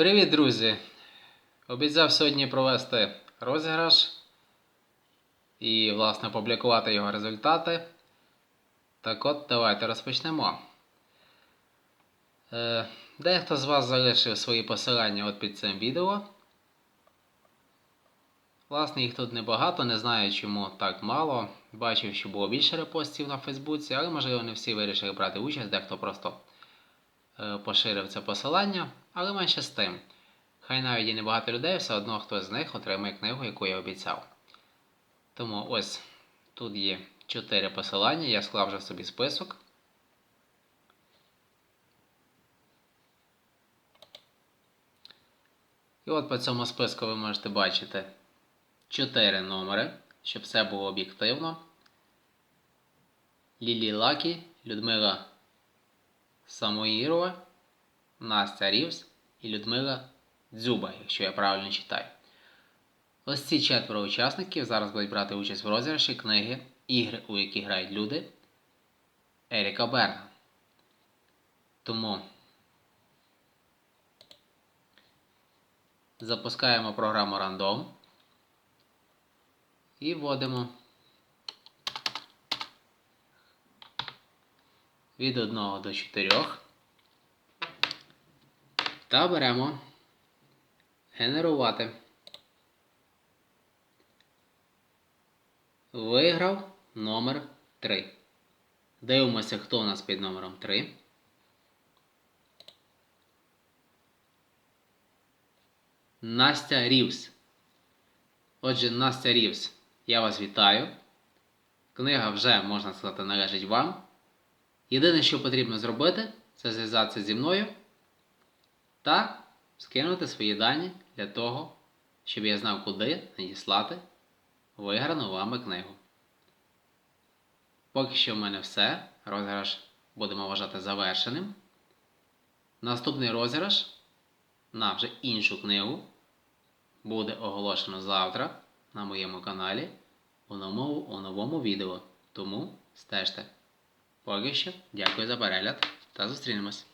Привіт, друзі! Обіцяв сьогодні провести розіграш і, власне, опублікувати його результати. Так от, давайте розпочнемо. Е, Дехто з вас залишив свої посилання от під цим відео. Власне, їх тут небагато, не знаю, чому так мало. Бачив, що було більше репостів на Фейсбуці, але, можливо, не всі вирішили брати участь, дехто просто е, поширив це посилання, але менше з тим. Хай навіть і небагато людей, все одно хтось з них отримає книгу, яку я обіцяв. Тому ось тут є 4 посилання, я склав вже собі список. І от по цьому списку ви можете бачити 4 номери, щоб все було об'єктивно. Лілі Лакі, Людмила Самоїрова, Настя Рівс і Людмила Дзюба, якщо я правильно читаю. Ось ці четверо учасників зараз будуть брати участь в розіграші книги Ігри, у які грають люди Еріка Берна. Тому запускаємо програму Random і вводимо від 1 до 4 та беремо генерувати. Виграв номер 3. Дивимося, хто у нас під номером 3. Настя Рівс. Отже, Настя Рівс, я вас вітаю. Книга вже, можна сказати, належить вам. Єдине, що потрібно зробити, це зв'язатися зі мною та скинути свої дані для того, щоб я знав, куди надіслати виграну вами книгу. Поки що в мене все. Розіграш будемо вважати завершеним. Наступний розіграш на вже іншу книгу буде оголошено завтра на моєму каналі у новому, у новому відео. Тому стежте. Поки що, дякую за перегляд та зустрінемось.